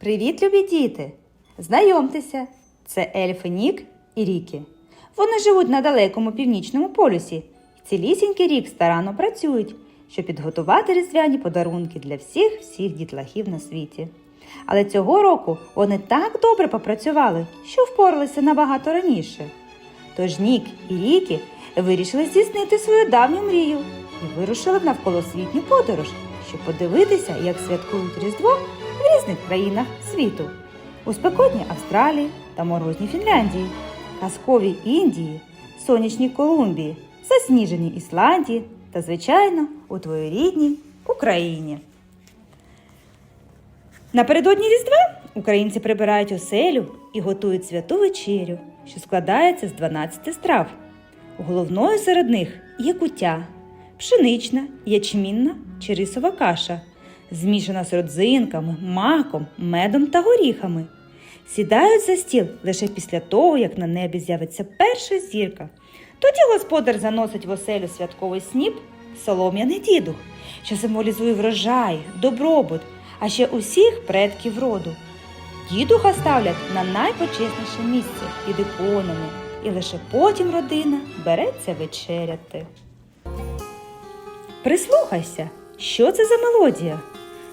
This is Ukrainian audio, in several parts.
Привіт, любі діти! Знайомтеся, це ельфи Нік і Рікі. Вони живуть на далекому північному полюсі цілісінький рік старанно працюють, щоб підготувати різдвяні подарунки для всіх всіх дітлахів на світі. Але цього року вони так добре попрацювали, що впоралися набагато раніше. Тож Нік і Рікі вирішили здійснити свою давню мрію і вирушили в навколосвітню подорож, щоб подивитися, як святкують Різдво в різних країнах світу у спекотній Австралії та морозній Фінляндії, казковій Індії, сонячній Колумбії, засніженій Ісландії та, звичайно, у твоїй рідній Україні. Напередодні Різдва українці прибирають оселю і готують святу вечерю, що складається з 12 страв. Головною серед них є куття, пшенична, ячмінна чи рисова каша, змішана з родзинками, маком, медом та горіхами. Сідають за стіл лише після того, як на небі з'явиться перша зірка. Тоді господар заносить в оселю святковий сніп, солом'яний дідух, що символізує врожай, добробут, а ще усіх предків роду. Дідуха ставлять на найпочесніше місце під іконами, і лише потім родина береться вечеряти. Прислухайся, що це за мелодія?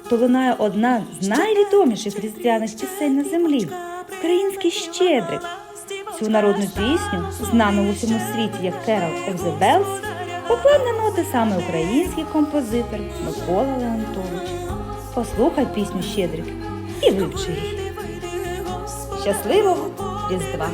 То лунає одна з найвідоміших різдвяних пісень на землі український щедрик. Цю народну пісню, знану в усьому світі як Carol of the Bells, поклав на ноти саме український композитор Микола Леонтович. Послухай пісню Щедрик і вивчи її. Щасливого Різдва!